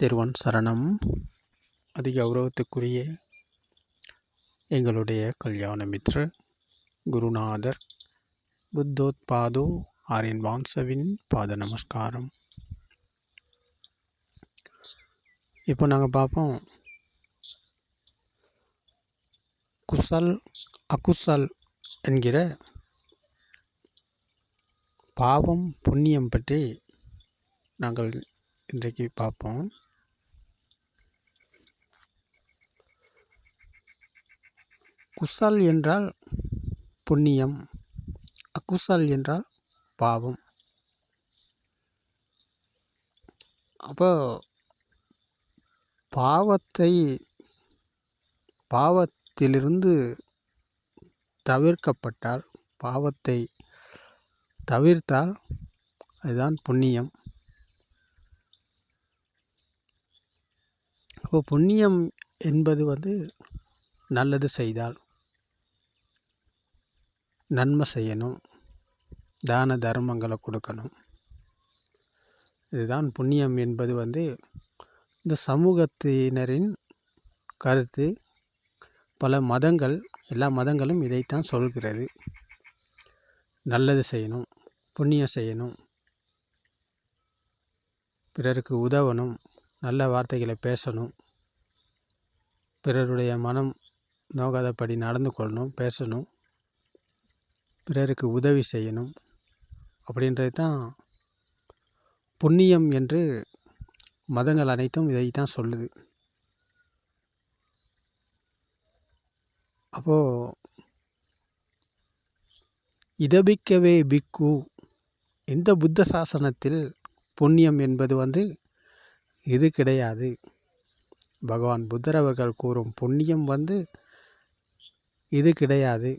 திருவன் சரணம். அதி கௌரவத்துக்குரிய எங்களுடைய கல்யாண மித்ர குருநாதர் புத்தோத்பாதோ ஆரியன் வான்சவின் பாத நமஸ்காரம். இப்போ நாங்கள் பார்ப்போம். குசல் அகுசல் என்கிற பாவம் புண்ணியம் பற்றி நாங்கள் இன்றைக்கு பார்ப்போம். குசல் என்றால் புண்ணியம். அக்குசல் என்றால் பாவம். அப்போ பாவத்தை பாவத்திலிருந்து தவிர்க்கப்பட்டால் பாவத்தை தவிர்த்தால் அதுதான் புண்ணியம். இப்போ புண்ணியம் என்பது வந்து நல்லது செய்தால். நன்மை செய்யணும். தான தர்மங்களை கொடுக்கணும். இதுதான் புண்ணியம் என்பது வந்து இந்த சமூகத்தினரின் கருத்து. பல மதங்கள் எல்லா மதங்களும் இதைத்தான் சொல்கிறது. நல்லது செய்யணும் புண்ணியம் செய்யணும். பிறருக்கு உதவணும் நல்ல வார்த்தைகளை பேசணும். பிறருடைய மனம் நோகாதபடி நடந்து கொள்ளணும் பேசணும். பிறருக்கு உதவி செய்யணும் அப்படின்றது தான் புண்ணியம் என்று மதங்கள் அனைத்தும் இதை தான் சொல்லுது. அப்போது இதபிக்கவே பிக்கு. இந்த புத்த சாசனத்தில் புண்ணியம் என்பது வந்து இது கிடையாது. பகவான் புத்தர் அவர்கள் கூறும் புண்ணியம் வந்து இது கிடையாது.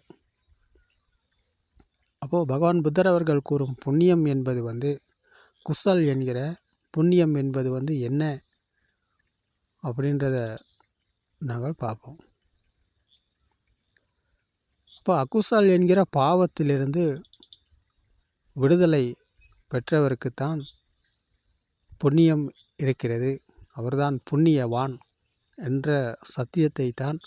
அப்போது பகவான் புத்தர் அவர்கள் கூறும் புண்ணியம் என்பது வந்து குசல் என்கிற புண்ணியம் என்பது வந்து என்ன அப்படின்றத நாங்கள் பார்ப்போம். அப்போ அக்குசல் என்கிற பாவத்திலிருந்து விடுதலை பெற்றவருக்குத்தான் புண்ணியம் இருக்கிறது. அவர்தான் புண்ணியவான் என்ற சத்தியத்தை தான்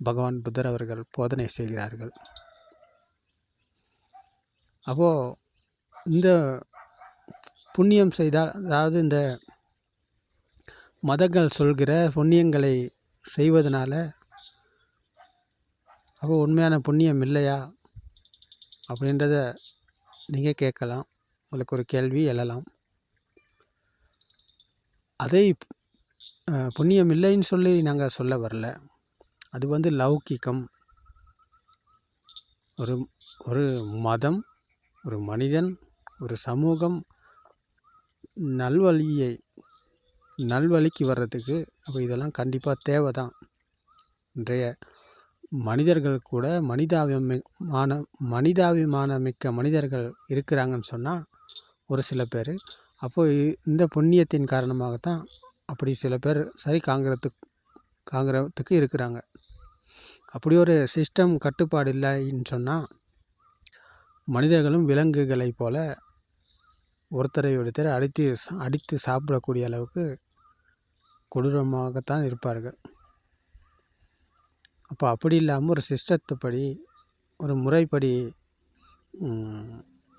பகவான் புத்தர் அவர்கள் போதனை செய்கிறார்கள். அப்போது இந்த புண்ணியம் செய்தால் அதாவது இந்த மதங்கள் சொல்கிற புண்ணியங்களை செய்வதனால அப்போ உண்மையான புண்ணியம் இல்லையா அப்படின்றத நீங்கள் கேட்கலாம். உங்களுக்கு ஒரு கேள்வி எழலாம். அதை புண்ணியம் இல்லைன்னு சொல்லி நாங்கள் சொல்ல வரல. அது வந்து லௌகிக்கம் ஒரு ஒரு மதம் ஒரு மனிதன் ஒரு சமூகம் நல்வழியை நல்வழிக்கு வர்றதுக்கு அப்போ இதெல்லாம் கண்டிப்பாக தேவை தான் இன்றைய மனிதர்கள் கூட மனிதாபிமான மனிதாபிமான மிக்க மனிதர்கள் இருக்கிறாங்கன்னு சொன்னால் ஒரு சில பேர் அப்போது இந்த புண்ணியத்தின் காரணமாகத்தான் அப்படி சில பேர் சரி காங்கிறதுக்கு காங்கிறதுக்கு இருக்கிறாங்க. அப்படி ஒரு சிஸ்டம் கட்டுப்பாடு இல்லைன்னு சொன்னால் மனிதர்களும் விலங்குகளைப் போல் ஒருத்தரை ஒருத்தர் அடித்து அடித்து சாப்பிடக்கூடிய அளவுக்கு கொடூரமாகத்தான் இருப்பார்கள். அப்போ அப்படி இல்லாமல் ஒரு சிஸ்டத்துப்படி ஒரு முறைப்படி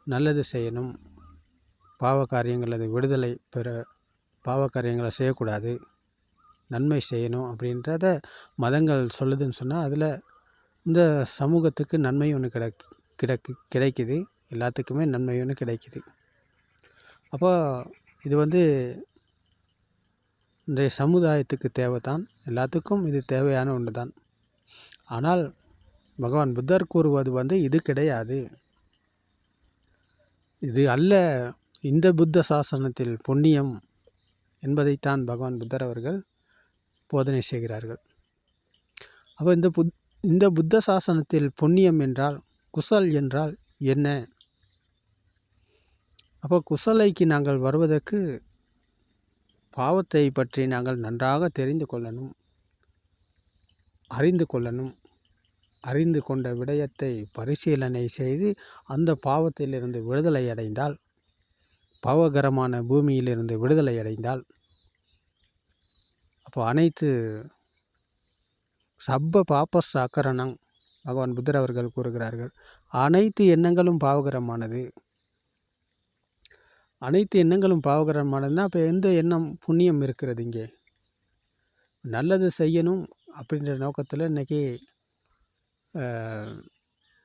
நல்லது செய்யணும். பாவ காரியங்கள் அது விடுதலை பெற பாவ காரியங்களை செய்யக்கூடாது. நன்மை செய்யணும் அப்படின்றத மதங்கள் சொல்லுதுன்னு சொன்னால் அதில் இந்த சமூகத்துக்கு நன்மை ஒன்று கிடைக்கும். கிடைக்கு கிடைக்குது. எல்லாத்துக்குமே நன்மை ஒன்று கிடைக்குது. அப்போ இது வந்து இன்றைய சமுதாயத்துக்கு தேவை தான் எல்லாத்துக்கும் இது தேவையான ஒன்று தான் ஆனால் பகவான் புத்தர் கூறுவது வந்து இது கிடையாது. இது அல்ல. இந்த புத்த சாசனத்தில் புண்ணியம் என்பதைத்தான் பகவான் புத்தர் அவர்கள் போதனை செய்கிறார்கள். அப்போ இந்த புத் இந்த புத்த சாசனத்தில் புண்ணியம் என்றால் குசல் என்றால் என்ன? அப்போ குசலைக்கு நாங்கள் வருவதற்கு பாவத்தை பற்றி நாங்கள் நன்றாக தெரிந்து கொள்ளணும் அறிந்து கொள்ளணும் அறிந்து கொண்ட விடயத்தை பரிசீலனை செய்து அந்த பாவத்திலிருந்து விடுதலை அடைந்தால் பாவகரமான பூமியிலிருந்து விடுதலை அடைந்தால் அப்போ அனைத்து சப்ப பாப்ப சக்கரணம் பகவான் புத்தர் அவர்கள் கூறுகிறார்கள் அனைத்து எண்ணங்களும் பாவகரமானது. அனைத்து எண்ணங்களும் பாவகரமானதுன்னா அப்போ எந்த எண்ணம் புண்ணியம் இருக்கிறது இங்கே? நல்லது செய்யணும் அப்படின்ற நோக்கத்தில் இன்றைக்கி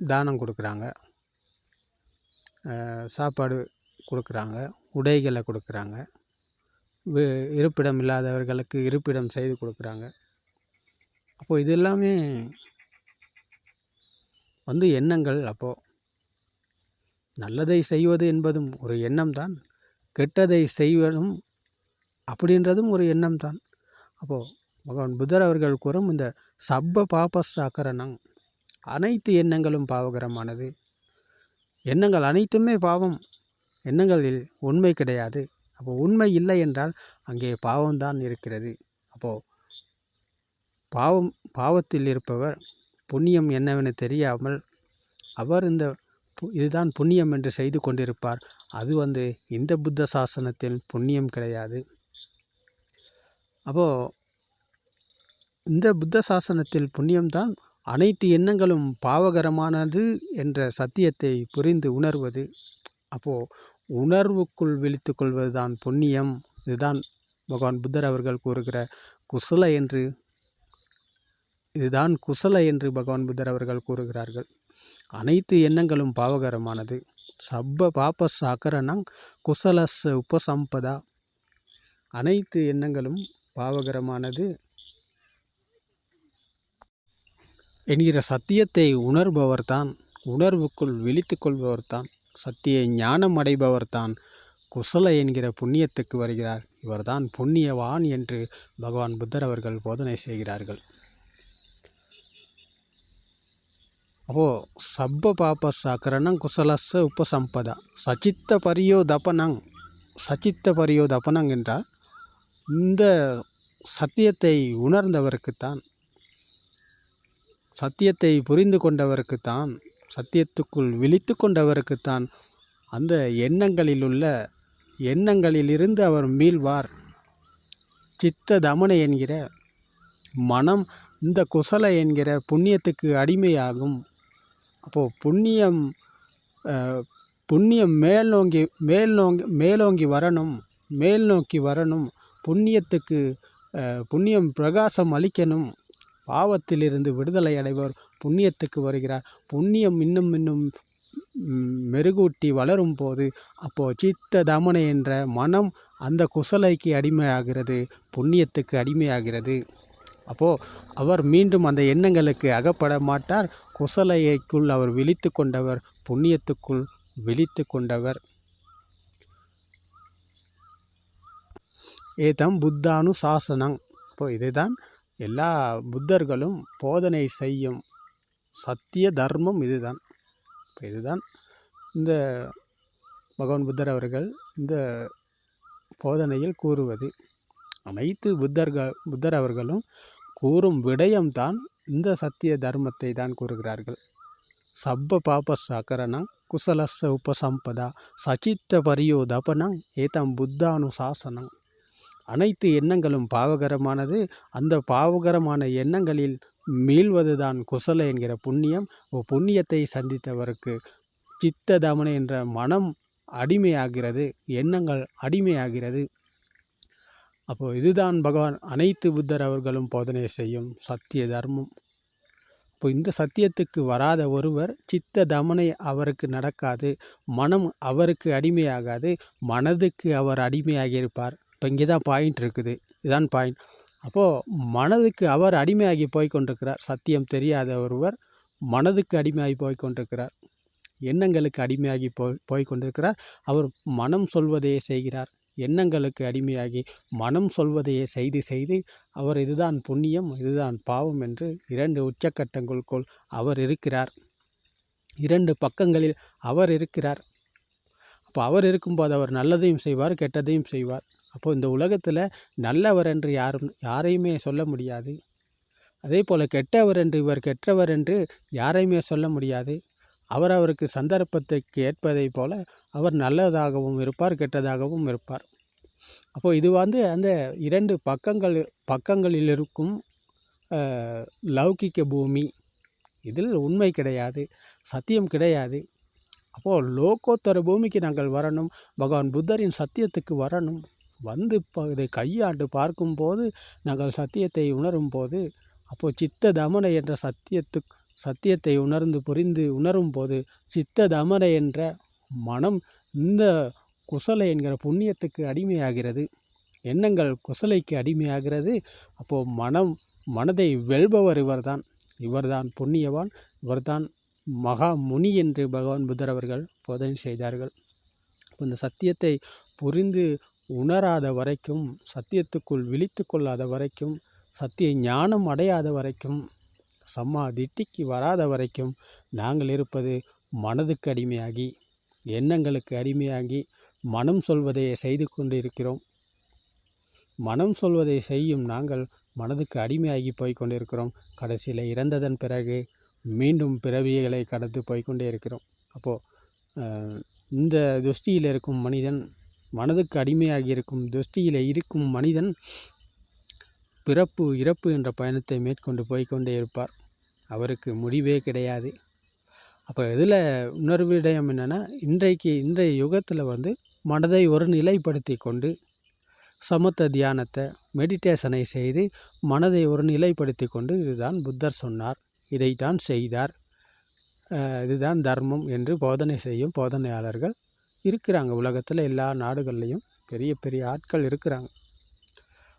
தானம் கொடுக்குறாங்க. சாப்பாடு கொடுக்குறாங்க உடைகளை கொடுக்குறாங்க. இருப்பிடம் இல்லாதவர்களுக்கு இருப்பிடம் செய்து கொடுக்குறாங்க. அப்போது இது எல்லாமே வந்து எண்ணங்கள் அப்போது நல்லதை செய்வது என்பதும் ஒரு எண்ணம் தான் கெட்டதை செய்வதும் அப்படின்றதும் ஒரு எண்ணம் தான் அப்போது பகவான் புத்தர் அவர்கள் கூறும் இந்த சப்ப பாபஸ் அக்கரணம் அனைத்து எண்ணங்களும் பாவகரமானது. எண்ணங்கள் அனைத்துமே பாவம். எண்ணங்களில் உண்மை கிடையாது. அப்போ உண்மை இல்லை என்றால் அங்கே பாவம்தான் இருக்கிறது. அப்போது பாவம் பாவத்தில் இருப்பவர் புண்ணியம் என்னவென தெரியாமல் அவர் இந்த இதுதான் புண்ணியம் என்று செய்து கொண்டிருப்பார். அது வந்து இந்த புத்த சாசனத்தில் புண்ணியம் கிடையாது. அப்போது இந்த புத்த சாசனத்தில் புண்ணியம்தான் அனைத்து எண்ணங்களும் பாவகரமானது என்ற சத்தியத்தை புரிந்து உணர்வது. அப்போது உணர்வுக்குள் விழித்து கொள்வது தான் புண்ணியம். இதுதான் பகவான் புத்தர் அவர்கள் கூறுகிற குசல என்று இதுதான் குசல என்று பகவான் புத்தர் அவர்கள் கூறுகிறார்கள். அனைத்து எண்ணங்களும் பாவகரமானது. சப்ப பாப்ப சக்கரணம் குசலஸ் உபசம்பதா. அனைத்து எண்ணங்களும் பாவகரமானது. என்கிற சத்தியத்தை உணர்பவர்தான் உணர்வுக்குள் விழித்து கொள்பவர்தான் சத்திய ஞானம் அடைபவர்தான் குசல என்கிற புண்ணியத்துக்கு வருகிறார். இவர்தான் புண்ணியவான் என்று பகவான் புத்தர் அவர்கள் போதனை செய்கிறார்கள். அப்போது சப்ப பாப்ப சக்கரணம் குசலச உபசம்பதா சச்சித்த பரியோதபனங் சச்சித்த பரியோதபனங் என்றால் இந்த சத்தியத்தை உணர்ந்தவருக்குத்தான். சத்தியத்தை புரிந்து கொண்டவருக்குத்தான். சத்தியத்துக்குள் விழித்து கொண்டவருக்குத்தான். அந்த எண்ணங்களில் உள்ள எண்ணங்களிலிருந்து அவர் மீள்வார். சித்த தமனை என்கிற மனம் இந்த குசல என்கிற புண்ணியத்துக்கு அடிமையாகும். அப்போது புண்ணியம் புண்ணியம் மேல் நோங்கி மேல் நோங்கி மேலோங்கி வரணும் மேல் நோக்கி வரணும் புண்ணியத்துக்கு புண்ணியம் பிரகாசம் அளிக்கணும். பாவத்திலிருந்து விடுதலை அடைவர் புண்ணியத்துக்கு வருகிறார். புண்ணியம் இன்னும் இன்னும் மெருகூட்டி வளரும் போது அப்போது சித்த தமனை என்ற மனம் அந்த குசலைக்கு அடிமையாகிறது புண்ணியத்துக்கு அடிமையாகிறது. அப்போது அவர் மீண்டும் அந்த எண்ணங்களுக்கு அகப்பட மாட்டார். குசலையைக்குள் அவர் விழித்து கொண்டவர் புண்ணியத்துக்குள் விழித்து கொண்டவர். ஏதம் புத்தானு சாசனம் இப்போ இதுதான் எல்லா புத்தர்களும் போதனை செய்யும் சத்திய தர்மம் இதுதான். இப்போ இதுதான் இந்த பகவான் புத்தர் அவர்கள் இந்த போதனையில் கூறுவது. அனைத்து புத்தர்கள் புத்தர் அவர்களும் கூறும் விடயம்தான் இந்த சத்திய தர்மத்தை தான் கூறுகிறார்கள். சப்ப பாப சக்கரணம் குசலச உபசம்பதா சச்சித்த பரியோதபனம் ஏதம் புத்தானு சாசனம் அனைத்து எண்ணங்களும் பாவகரமானது அந்த பாவகரமான எண்ணங்களில் மீள்வதுதான் குசல என்கிற புண்ணியம். புண்ணியத்தை சந்தித்தவருக்கு சித்த தமனை என்ற மனம் அடிமையாகிறது எண்ணங்கள் அடிமையாகிறது. அப்போது இதுதான் பகவான் அனைத்து புத்தர் அவர்களும் போதனை செய்யும் சத்திய தர்மம். இப்போ இந்த சத்தியத்துக்கு வராத ஒருவர் சித்த தமனை அவருக்கு நடக்காது மனம் அவருக்கு அடிமையாகாது மனதுக்கு அவர் அடிமையாகி இருப்பார் இப்போ இங்கே தான் பாயிண்ட் இருக்குது. இதுதான் பாயிண்ட் அப்போது மனதுக்கு அவர் அடிமையாகி போய் கொண்டிருக்கிறார் சத்தியம் தெரியாத ஒருவர் மனதுக்கு அடிமையாகி போய் கொண்டிருக்கிறார் எண்ணங்களுக்கு அடிமையாகி போய் போய் கொண்டிருக்கிறார் அவர் மனம் சொல்வதையே செய்கிறார். எண்ணங்களுக்கு அடிமையாகி மனம் சொல்வதையே செய்து செய்து அவர் இதுதான் புண்ணியம் இதுதான் பாவம் என்று இரண்டு உச்சக்கட்டங்களுக்குள் அவர் இருக்கிறார். இரண்டு பக்கங்களில் அவர் இருக்கிறார். அப்போ அவர் இருக்கும்போது அவர் நல்லதையும் செய்வார் கெட்டதையும் செய்வார். அப்போது இந்த உலகத்தில் நல்லவர் என்று யாரும் யாரையுமே சொல்ல முடியாது. அதே போல் கெட்டவர் என்று இவர் கெட்டவர் என்று யாரையுமே சொல்ல முடியாது. அவர் அவருக்கு சந்தர்ப்பத்துக்கு ஏற்பதை போல அவர் நல்லதாகவும் இருப்பார் கெட்டதாகவும் இருப்பார். அப்போது இது வந்து அந்த இரண்டு பக்கங்கள் பக்கங்களில் இருக்கும் லௌகிக்க பூமி இதில் உண்மை கிடையாது சத்தியம் கிடையாது. அப்போது லோகோத்தர பூமிக்கு நாங்கள் வரணும் பகவான் புத்தரின் சத்தியத்துக்கு வரணும். வந்து இப்போ இதை கையாண்டு பார்க்கும்போது நாங்கள் சத்தியத்தை உணரும் போது அப்போது சித்த தமனை என்ற சத்தியத்து சத்தியத்தை உணர்ந்து புரிந்து உணரும் போது சித்த தமனை என்ற மனம் இந்த குசலை என்கிற புண்ணியத்துக்கு அடிமையாகிறது. எண்ணங்கள் குசலைக்கு அடிமையாகிறது. அப்போது மனம் மனதை வெல்பவர் இவர்தான். இவர்தான் புண்ணியவான். இவர்தான் மகா முனி என்று பகவான் புத்தர் அவர்கள் போதனை செய்தார்கள். இந்த சத்தியத்தை புரிந்து உணராத வரைக்கும் சத்தியத்துக்குள் விழித்து கொள்ளாத வரைக்கும் சத்திய ஞானம் அடையாத வரைக்கும் சம்மா திட்டிக்கு வராத வரைக்கும் நாங்கள் இருப்பது மனதுக்கு அடிமையாகி எண்ணங்களுக்கு அடிமையாகி மனம் சொல்வதை செய்து கொண்டு இருக்கிறோம் மனம் சொல்வதை செய்யும் நாங்கள் மனதுக்கு அடிமையாகி போய் கொண்டிருக்கிறோம். கடைசியில் இறந்ததன் பிறகு மீண்டும் பிறவிகளை கடந்து போய்க்கொண்டே இருக்கிறோம். அப்போது இந்த துஷ்டியில் இருக்கும் மனிதன் மனதுக்கு அடிமையாகி இருக்கும் துஷ்டியில் இருக்கும் மனிதன் பிறப்பு இறப்பு என்ற பயணத்தை மேற்கொண்டு போய்கொண்டே இருப்பார். அவருக்கு முடிவே கிடையாது. அப்போ இதில் இன்னொரு விடயம் என்னென்னா இன்றைக்கு இன்றைய யுகத்தில் வந்து மனதை ஒரு நிலைப்படுத்தி கொண்டு சமத்த தியானத்தை மெடிடேஷனை செய்து மனதை ஒரு நிலைப்படுத்தி கொண்டு இதுதான் புத்தர் சொன்னார். இதைத்தான் செய்தார். இதுதான் தர்மம் என்று போதனை செய்யும் போதனையாளர்கள் இருக்கிறாங்க. உலகத்தில் எல்லா நாடுகள்லேயும் பெரிய பெரிய ஆட்கள் இருக்கிறாங்க.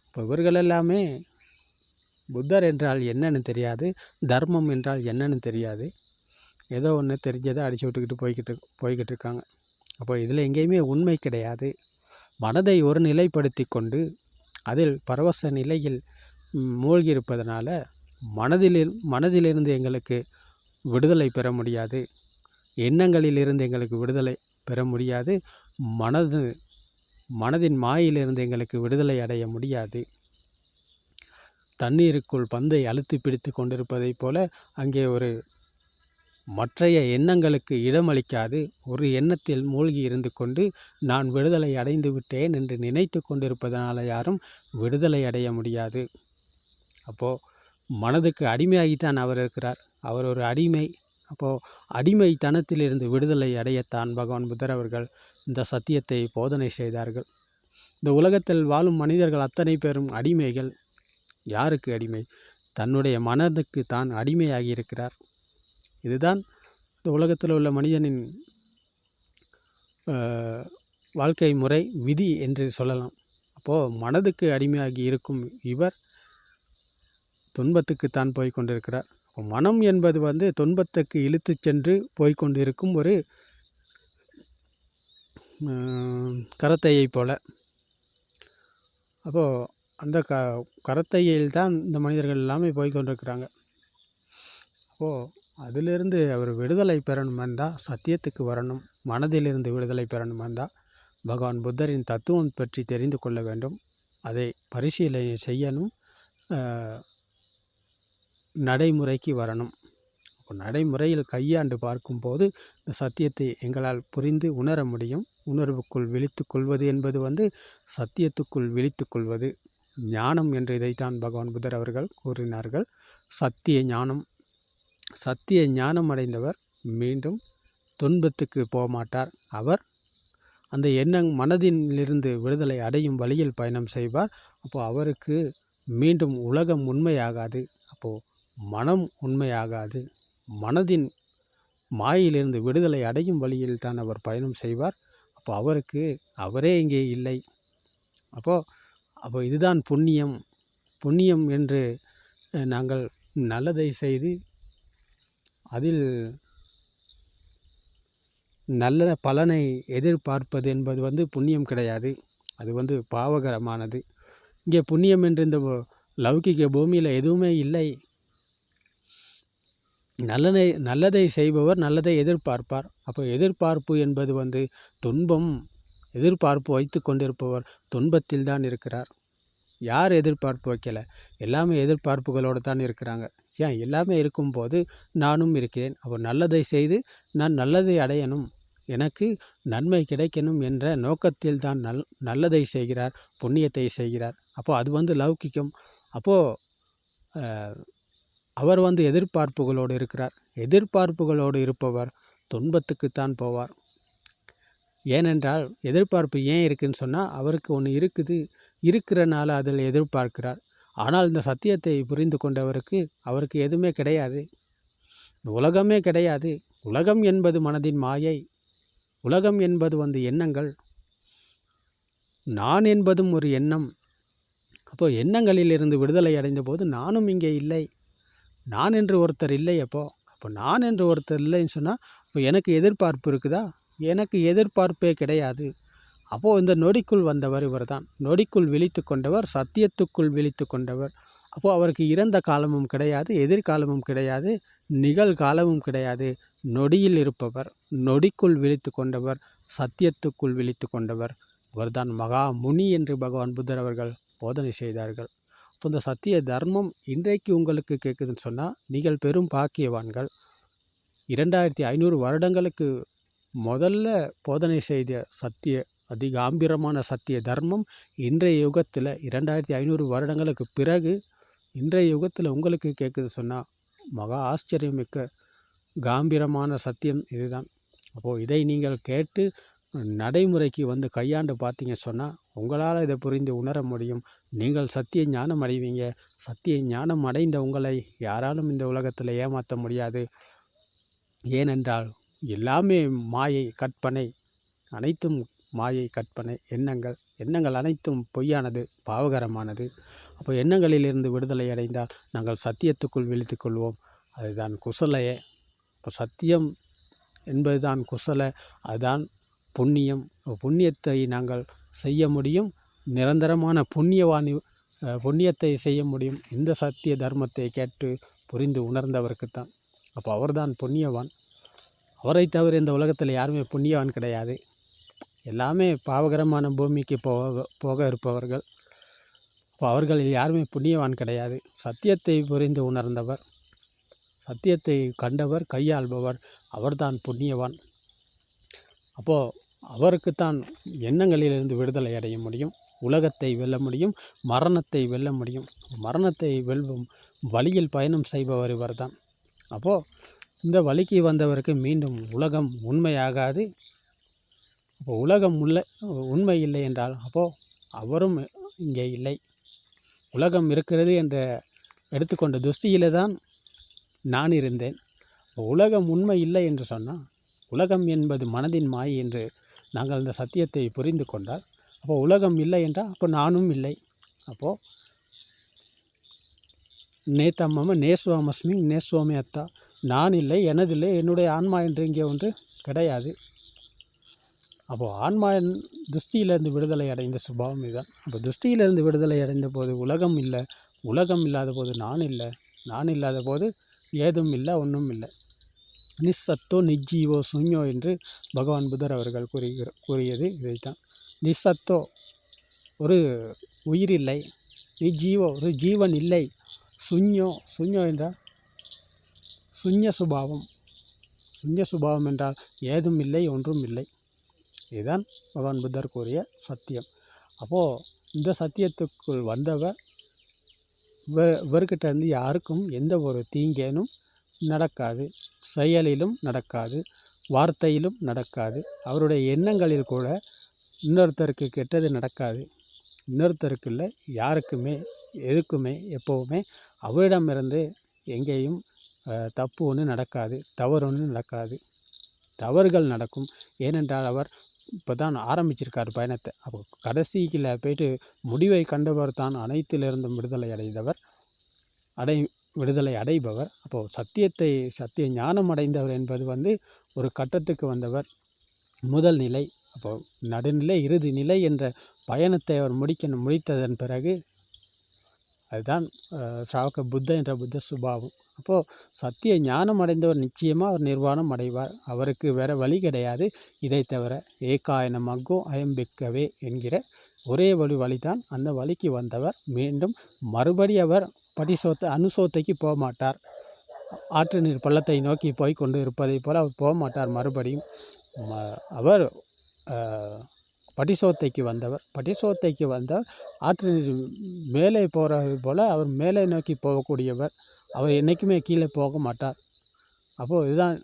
இப்போ இவர்கள் எல்லாமே புத்தர் என்றால் என்னன்னு தெரியாது தர்மம் என்றால் என்னன்னு தெரியாது. ஏதோ ஒன்று தெரிஞ்சதை அடிச்சு விட்டுக்கிட்டு போய்கிட்டு போய்கிட்டு இருக்காங்க அப்போ இதில் எங்கேயுமே உண்மை கிடையாது. மனதை ஒரு நிலைப்படுத்தி கொண்டு அதில் பரவச நிலையில் மூழ்கியிருப்பதனால மூழ்கி மனதில் மனதிலிருந்து எங்களுக்கு விடுதலை பெற முடியாது. எண்ணங்களிலிருந்து எங்களுக்கு விடுதலை பெற முடியாது. மனது மனதின் மாயிலிருந்து எங்களுக்கு விடுதலை அடைய முடியாது. தண்ணீருக்குள் பந்தை அழுத்தி பிடித்து கொண்டிருப்பதைப் போல அங்கே ஒரு மற்றைய எண்ணங்களுக்கு இடமளிக்காது. ஒரு எண்ணத்தில் மூழ்கி இருந்து கொண்டு நான் விடுதலை அடைந்து விட்டேன் என்று நினைத்து கொண்டிருப்பதனால யாரும் விடுதலை அடைய முடியாது. அப்போது மனதுக்கு அடிமையாகித்தான் அவர் இருக்கிறார். அவர் ஒரு அடிமை. அப்போது அடிமைத்தனத்திலிருந்து விடுதலை அடையத்தான் பகவான் புத்தர் அவர்கள் இந்த சத்தியத்தை போதனை செய்தார்கள். இந்த உலகத்தில் வாழும் மனிதர்கள் அத்தனை பேரும் அடிமைகள். யாருக்கு அடிமை? தன்னுடைய மனதுக்கு தான் அடிமையாகி இருக்கிறார். இதுதான் இந்த உலகத்தில் உள்ள மனிதனின் வாழ்க்கை முறை விதி என்று சொல்லலாம். அப்போது மனதுக்கு அடிமையாகி இருக்கும் இவர் துன்பத்துக்குத்தான் போய் கொண்டிருக்கிறார். மனம் என்பது வந்து துன்பத்துக்கு இழுத்துச் சென்று போய் கொண்டிருக்கும் ஒரு கரத்தையை கரத்தையைப் போல. அப்போது அந்த க கரத்தையில் தான் இந்த மனிதர்கள் எல்லாமே போய்கொண்டிருக்கிறாங்க அப்போது அதிலிருந்து அவர் விடுதலை பெறணுமென்றா சத்தியத்துக்கு வரணும் மனதிலிருந்து விடுதலை பெறணுமென்றா பகவான் புத்தரின் தத்துவம் பற்றி தெரிந்து கொள்ள வேண்டும். அதை பரிசீலனை செய்யணும் நடைமுறைக்கு வரணும். நடைமுறையில் கையாண்டு பார்க்கும்போது இந்த சத்தியத்தை எங்களால் புரிந்து உணர முடியும். உணர்வுக்குள் விழித்து கொள்வது என்பது வந்து சத்தியத்துக்குள் விழித்து கொள்வது. ஞானம் என்று இதைத்தான் பகவான் புத்தர் அவர்கள் கூறினார்கள். சத்திய ஞானம் சத்திய ஞானம் அடைந்தவர் மீண்டும் துன்பத்துக்கு போகமாட்டார். அவர் அந்த எண்ணம் மனதிலிருந்து விடுதலை அடையும் வழியில் பயணம் செய்வார். அப்போது அவருக்கு மீண்டும் உலகம் உண்மையாகாது. அப்போது மனம் உண்மையாகாது. மனதின் மாயிலிருந்து விடுதலை அடையும் வழியில் தான் அவர் பயணம் செய்வார். அப்போ அவருக்கு அவரே இங்கே இல்லை. அப்போது அப்போ இதுதான் புண்ணியம். புண்ணியம் என்று நாங்கள் நல்லதை செய்து அதில் நல்ல பலனை எதிர்பார்ப்பது என்பது வந்து புண்ணியம் கிடையாது. அது வந்து பாவகரமானது. இங்கே புண்ணியம் என்று இந்த லௌகிக பூமியில் எதுவுமே இல்லை. நல்லதை நல்லதை செய்பவர் நல்லதை எதிர்பார்ப்பார். அப்போ எதிர்பார்ப்பு என்பது வந்து துன்பம் எதிர்பார்ப்பு வைத்து கொண்டிருப்பவர் துன்பத்தில் தான் இருக்கிறார். யார் எதிர்பார்ப்பு வைக்கலை? எல்லாமே எதிர்பார்ப்புகளோடு தான் இருக்கிறாங்க. ஏன்? எல்லாமே இருக்கும்போது நானும் இருக்கிறேன். அப்போ நல்லதை செய்து நான் நல்லதை அடையணும். எனக்கு நன்மை கிடைக்கணும் என்ற நோக்கத்தில் தான் நல் நல்லதை செய்கிறார் புண்ணியத்தை செய்கிறார். அப்போது அது வந்து லௌகிக்கம் அப்போது அவர் வந்து எதிர்பார்ப்புகளோடு இருக்கிறார். எதிர்பார்ப்புகளோடு இருப்பவர் துன்பத்துக்குத்தான் போவார். ஏனென்றால் எதிர்பார்ப்பு ஏன் இருக்குன்னு சொன்னால் அவருக்கு ஒன்று இருக்குது. இருக்கிறனால அதில் எதிர்பார்க்கிறார். ஆனால் இந்த சத்தியத்தை புரிந்து கொண்டவருக்கு அவருக்கு எதுவுமே கிடையாது. உலகமே கிடையாது. உலகம் என்பது மனதின் மாயை. உலகம் என்பது வந்து எண்ணங்கள். நான் என்பதும் ஒரு எண்ணம். அப்போ எண்ணங்களிலிருந்து விடுதலை அடைந்த போது நானும் இங்கே இல்லை. நான் என்று ஒருத்தர் இல்லை அப்போ. அப்போ நான் என்று ஒருத்தர் இல்லைன்னு சொன்னால் இப்போ எனக்கு எதிர்பார்ப்பு இருக்குதா? எனக்கு எதிர்பார்ப்பே கிடையாது. அப்போது இந்த நொடிக்குள் வந்தவர் இவர் தான் நொடிக்குள் விழித்து கொண்டவர் சத்தியத்துக்குள் விழித்து கொண்டவர். அப்போது அவருக்கு இறந்த காலமும் கிடையாது எதிர்காலமும் கிடையாது நிகழ்காலமும் கிடையாது. நொடியில் இருப்பவர் நொடிக்குள் விழித்து கொண்டவர் சத்தியத்துக்குள் விழித்து கொண்டவர். இவர்தான் மகா முனி என்று பகவான் புத்தர் அவர்கள் போதனை செய்தார்கள். அப்போ இந்த சத்திய தர்மம் இன்றைக்கு உங்களுக்கு கேட்குதுன்னு சொன்னால் நீங்கள் பெரும் பாக்கியவான்கள். இரண்டாயிரத்தி ஐநூறு வருடங்களுக்கு முதல்ல போதனை செய்த சத்திய அதிகாம்பிரமான சத்திய தர்மம் இன்றைய யுகத்தில் இரண்டாயிரத்தி ஐநூறு வருடங்களுக்கு பிறகு இன்றைய யுகத்தில் உங்களுக்கு கேட்குது சொன்னால் மகா ஆச்சரியமிக்க காம்பீரமான சத்தியம் இதுதான். அப்போது இதை நீங்கள் கேட்டு நடைமுறைக்கு வந்து கையாண்டு பார்த்தீங்க சொன்னால் உங்களால் இதை புரிந்து உணர முடியும். நீங்கள் சத்திய ஞானம் அடைவீங்க. சத்திய ஞானம் அடைந்த உங்களை யாராலும் இந்த உலகத்தில் ஏமாற்ற முடியாது. ஏனென்றால் எல்லாமே மாயை கற்பனை அனைத்தும் மாயை கற்பனை எண்ணங்கள் எண்ணங்கள் அனைத்தும் பொய்யானது பாவகரமானது. அப்போ எண்ணங்களிலிருந்து விடுதலை அடைந்தால் நாங்கள் சத்தியத்துக்குள் விழித்து கொள்வோம். அதுதான் குசலையே. இப்போ சத்தியம் என்பதுதான் குசல. அதுதான் புண்ணியம். புண்ணியத்தை நாங்கள் செய்ய முடியும். நிரந்தரமான புண்ணியவாணி புண்ணியத்தை செய்ய முடியும். இந்த சத்திய தர்மத்தை கேட்டு புரிந்து உணர்ந்தவருக்குத்தான். அப்போ அவர்தான் புண்ணியவான். அவரை தவிர இந்த உலகத்தில் யாருமே புண்ணியவான் கிடையாது. எல்லாமே பாவகரமான பூமிக்கு போக போக இருப்பவர்கள். இப்போ அவர்களில் யாருமே புண்ணியவான் கிடையாது. சத்தியத்தை புரிந்து உணர்ந்தவர் சத்தியத்தை கண்டவர் கையாள்பவர் அவர்தான் புண்ணியவான். அப்போது அவருக்குத்தான் எண்ணங்களிலிருந்து விடுதலை அடைய முடியும் உலகத்தை வெல்ல முடியும் மரணத்தை வெல்ல முடியும். மரணத்தை வெல்வும் வழியில் பயணம் செய்பவர் இவர்தான். அப்போது இந்த வழிக்கு வந்தவருக்கு மீண்டும் உலகம் உண்மையாகாது. அப்போ உலகம் உள்ள உண்மை இல்லை என்றால் அப்போது அவரும் இங்கே இல்லை. உலகம் இருக்கிறது என்ற எடுத்துக்கொண்ட துஷ்டியில் தான் நான் இருந்தேன். உலகம் உண்மை இல்லை என்று சொன்னால் உலகம் என்பது மனதின் மாய் என்று நாங்கள் இந்த சத்தியத்தை புரிந்து கொண்டால் அப்போ உலகம் இல்லை என்றால் அப்போ நானும் இல்லை. அப்போது நேத்தம்ம நேஸ்வாமஸ்மி நேஸ்வாமி அத்தா நான் இல்லை எனதில்லை என்னுடைய ஆன்மா என்று இங்கே ஒன்று கிடையாது. அப்போது ஆன்மா துஷ்டியிலேருந்து விடுதலை அடைந்த சுபாவம் இதுதான். அப்போ துஷ்டியிலேருந்து விடுதலை அடைந்த போது உலகம் இல்லை. உலகம் இல்லாத போது நான் இல்லை. நான் இல்லாத போது ஏதும் இல்லை ஒன்றும் இல்லை. நிஸ்ஸத்தோ நிஜ்ஜீவோ சுன்யோ என்று பகவான் புதர் அவர்கள் கூறுகிற கூறியது இதைத்தான். நிஸ்ஸத்தோ ஒரு உயிர் இல்லை நிஜீவோ ஒரு ஜீவன் இல்லை சுன்யோ சுன்யோ என்றால் சுஞ்ச சுபாவம் சுன்ய சுபாவம் என்றால் ஏதும் இல்லை ஒன்றும் இல்லை. இதுதான் பகவான் புத்தர் கூறிய சத்தியம். அப்போது இந்த சத்தியத்துக்குள் வந்தவர் இவர் இவர்கிட்ட இருந்து யாருக்கும் எந்த ஒரு தீங்கேனும் நடக்காது. செயலிலும் நடக்காது. வார்த்தையிலும் நடக்காது. அவருடைய எண்ணங்களில் கூட இன்னொருத்தருக்கு கெட்டது நடக்காது. இன்னொருத்தருக்கு இல்லை யாருக்குமே எதுக்குமே எப்போவுமே அவரிடமிருந்து எங்கேயும் தப்பு ஒன்று நடக்காது தவறு ஒன்று நடக்காது. தவறுகள் நடக்கும். ஏனென்றால் அவர் இப்போ தான் ஆரம்பிச்சிருக்கார் பயணத்தை. அப்போ கடைசியில் போயிட்டு முடிவை கண்டவர் தான் அனைத்திலிருந்தும் விடுதலை அடைந்தவர். அடை விடுதலை அடைபவர். அப்போது சத்தியத்தை சத்திய ஞானம் அடைந்தவர் என்பது வந்து ஒரு கட்டத்துக்கு வந்தவர். முதல் நிலை அப்போது நடுநிலை இறுதி நிலை என்ற பயணத்தை அவர் முடிக்க முடித்ததன் பிறகு அதுதான் ஸ்ராவக புத்த என்ற புத்த சுபாவம். அப்போது சத்திய ஞானம் அடைந்தவர் நிச்சயமாக அவர் நிர்வாணம் அடைவார். அவருக்கு வேறு வழி கிடையாது. இதை தவிர ஏகாயன மக்கோ அயம்பிக்கவே என்கிற ஒரே வழி வழிதான் அந்த வழிக்கு வந்தவர். மீண்டும் மறுபடி அவர் படிசோத்த அனுசோத்தைக்கு போக மாட்டார். ஆற்று நீர் பள்ளத்தை நோக்கி போய் கொண்டு இருப்பதைப் போல் அவர் போக மாட்டார். மறுபடியும் ம- அவர் பட்டிசோத்தைக்கு படிசோத்தைக்கு வந்தவர். படிசோத்தைக்கு வந்தவர் ஆற்று நீர் மேலே போகிறது போல் அவர் மேலே நோக்கி போகக்கூடியவர். அவர் என்றைக்குமே கீழே போக மாட்டார். அப்போது இதுதான்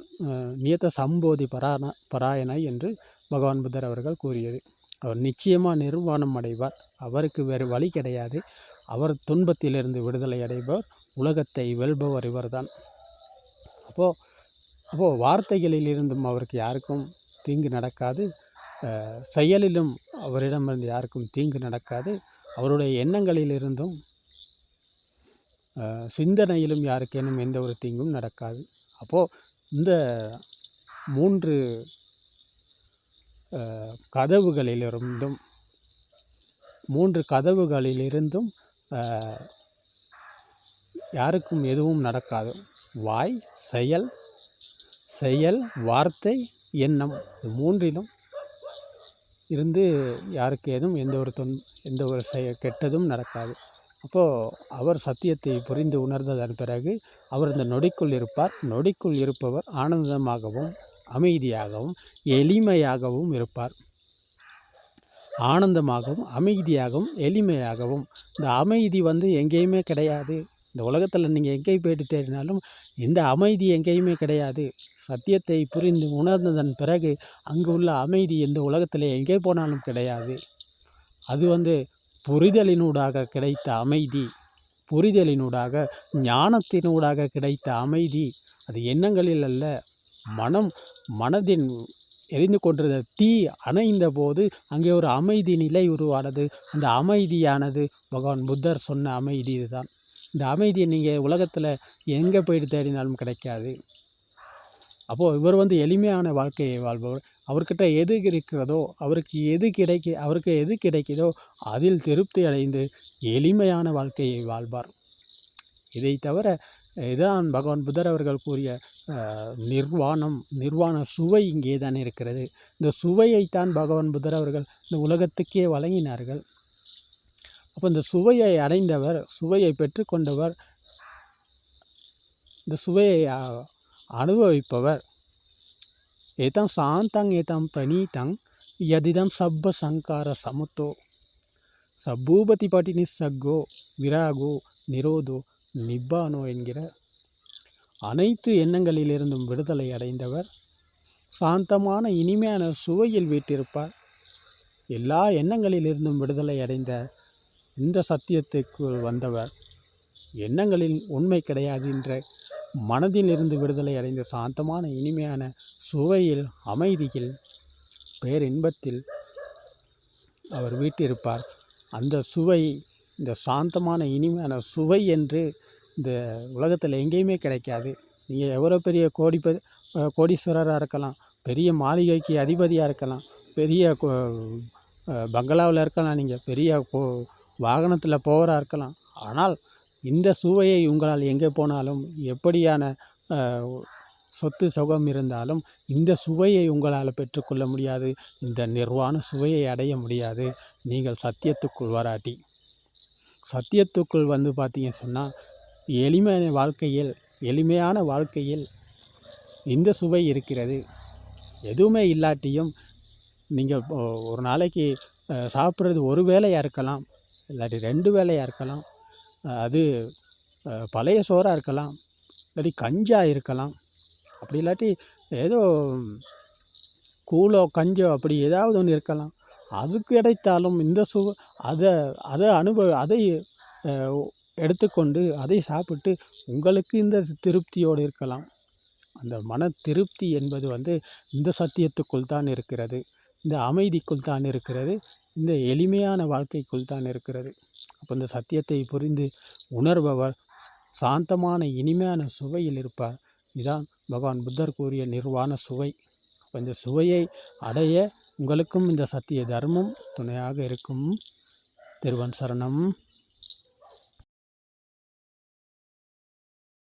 நியத்த சம்போதி பராண பராயணை என்று பகவான் புத்தர் அவர்கள் கூறியது. அவர் நிச்சயமாக நிர்வாணம் அடைவார். அவருக்கு வேறு வழி கிடையாது. அவர் துன்பத்திலிருந்து விடுதலை அடைபவர் உலகத்தை வெல்பவர் இவர்தான். அப்போது அப்போது வார்த்தைகளில் இருந்தும் அவருக்கு யாருக்கும் தீங்கு நடக்காது. செயலிலும் அவரிடமிருந்து யாருக்கும் தீங்கு நடக்காது. அவருடைய எண்ணங்களிலிருந்தும் சிந்தனையிலும் யாருக்கேனும் எந்த ஒரு தீங்கும் நடக்காது. அப்போது இந்த மூன்று கதவுகளிலிருந்தும் மூன்று கதவுகளிலிருந்தும் யாருக்கும் எதுவும் நடக்காது. வாய் செயல் செயல் வார்த்தை எண்ணம் இது மூன்றிலும் இருந்து யாருக்கு ஏதும் எந்த ஒரு தொன் எந்த ஒரு செய கெட்டதும் நடக்காது. அப்போது அவர் சத்தியத்தை புரிந்து உணர்ந்ததன் பிறகு அவர் இந்த நொடிக்குள் இருப்பார். நொடிக்குள் இருப்பவர் ஆனந்தமாகவும் அமைதியாகவும் எளிமையாகவும் இருப்பார். ஆனந்தமாகவும் அமைதியாகவும் எளிமையாகவும். இந்த அமைதி வந்து எங்கேயுமே கிடையாது. இந்த உலகத்தில் நீங்கள் எங்கே போயிட்டு தேடினாலும் இந்த அமைதி எங்கேயுமே கிடையாது. சத்தியத்தை புரிந்து உணர்ந்ததன் பிறகு அங்கு உள்ள அமைதி இந்த உலகத்தில் எங்கே போனாலும் கிடையாது. அது வந்து புரிதலினூடாக கிடைத்த அமைதி புரிதலினூடாக ஞானத்தினூடாக கிடைத்த அமைதி அது எண்ணங்களில் அல்ல மனம் மனதின் எரிந்து கொண்டிருந்த தீ அணைந்த போது அங்கே ஒரு அமைதி நிலை உருவானது. அந்த அமைதியானது பகவான் புத்தர் சொன்ன அமைதி இதுதான். இந்த அமைதியை நீங்கள் உலகத்தில் எங்கே போயிட்டு தேடினாலும் கிடைக்காது. அப்போது இவர் வந்து எளிமையான வாழ்க்கையை வாழ்பவர். அவர்கிட்ட எது இருக்கிறதோ அவருக்கு எது கிடைக்க அவருக்கு எது கிடைக்குதோ அதில் திருப்தி அடைந்து எளிமையான வாழ்க்கையை வாழ்வார். இதை தவிர இதான் பகவான் புத்தர் அவர்கள் கூறிய நிர்வாணம் நிர்வாண சுவை இங்கே தான் இருக்கிறது. இந்த சுவையைத்தான் பகவான் புத்தர் அவர்கள் இந்த உலகத்துக்கே வழங்கினார்கள். அப்போ இந்த சுவையை அடைந்தவர் சுவையை பெற்றுக்கொண்டவர் இந்த சுவையை அனுபவிப்பவர் ஏதம் சாந்தங் ஏதம் பிரணீதங் யதிதம் சப்ப சங்கார சமுத்தோ சப்பூபதி பாட்டி நிசக்கோ விராகோ நிரோதோ நிப்பானோ என்கிற அனைத்து எண்ணங்களிலிருந்தும் விடுதலை அடைந்தவர்। சாந்தமான இனிமையான சுவையில் வீட்டிருப்பார்। எல்லா எண்ணங்களிலிருந்தும் விடுதலை அடைந்த இந்த சத்தியத்துக்குள் வந்தவர்। எண்ணங்களில் உண்மை கிடையாது என்ற மனதில் இருந்து விடுதலை அடைந்த சாந்தமான இனிமையான சுவையில் அமைதியில் பேரின்பத்தில் அவர் வீட்டிருப்பார். அந்த சுவை இந்த சாந்தமான இனிமையான சுவை என்று இந்த உலகத்தில் எங்கேயுமே கிடைக்காது. நீங்கள் எவ்வளோ பெரிய கோடி கோடீஸ்வரராக இருக்கலாம் பெரிய மாளிகைக்கு அதிபதியாக இருக்கலாம் பெரிய கோ- பங்களாவில் இருக்கலாம் நீங்கள் பெரிய கோ வாகனத்தில் போவராக இருக்கலாம். ஆனால் இந்த சுவையை உங்களால் எங்கே போனாலும் எப்படியான சொத்து சுகம் இருந்தாலும் இந்த சுவையை உங்களால் பெற்றுக்கொள்ள முடியாது. இந்த நிர்வாண சுவையை அடைய முடியாது. நீங்கள் சத்தியத்துக்குள் வராட்டி. சத்தியத்துக்குள் வந்து பார்த்தீங்க சொன்னால் எளிமையான வாழ்க்கையில் எளிமையான வாழ்க்கையில் இந்த சுவை இருக்கிறது. எதுவுமே இல்லாட்டியும் நீங்கள் ஒரு நாளைக்கு சாப்பிட்றது ஒரு வேலையாக இருக்கலாம் இல்லாட்டி ரெண்டு வேலையாக இருக்கலாம் அது பழைய சோறாக இருக்கலாம் இல்லாட்டி கஞ்சாக இருக்கலாம். அப்படி இல்லாட்டி ஏதோ கூழோ கஞ்சோ அப்படி ஏதாவது ஒன்று இருக்கலாம். அது கிடைத்தாலும் இந்த சு அதை அதை அனுபவ அதை எடுத்துக்கொண்டு அதை சாப்பிட்டு உங்களுக்கு இந்த திருப்தியோடு இருக்கலாம். அந்த மன திருப்தி என்பது வந்து இந்த சத்தியத்துக்குள் தான் இருக்கிறது. இந்த அமைதிக்குள் தான் இருக்கிறது. இந்த எளிமையான வாழ்க்கைக்குள் தான் இருக்கிறது. அப்போ இந்த சத்தியத்தை புரிந்து உணர்பவர் சாந்தமான இனிமையான சுவையில் இருப்பார். இதான் பகவான் புத்தர் கூறிய நிர்வாண சுவை. அப்போ இந்த சுவையை அடைய உங்களுக்கும் இந்த சத்திய தர்மம் துணையாக இருக்கும். திருவன் சரணம்.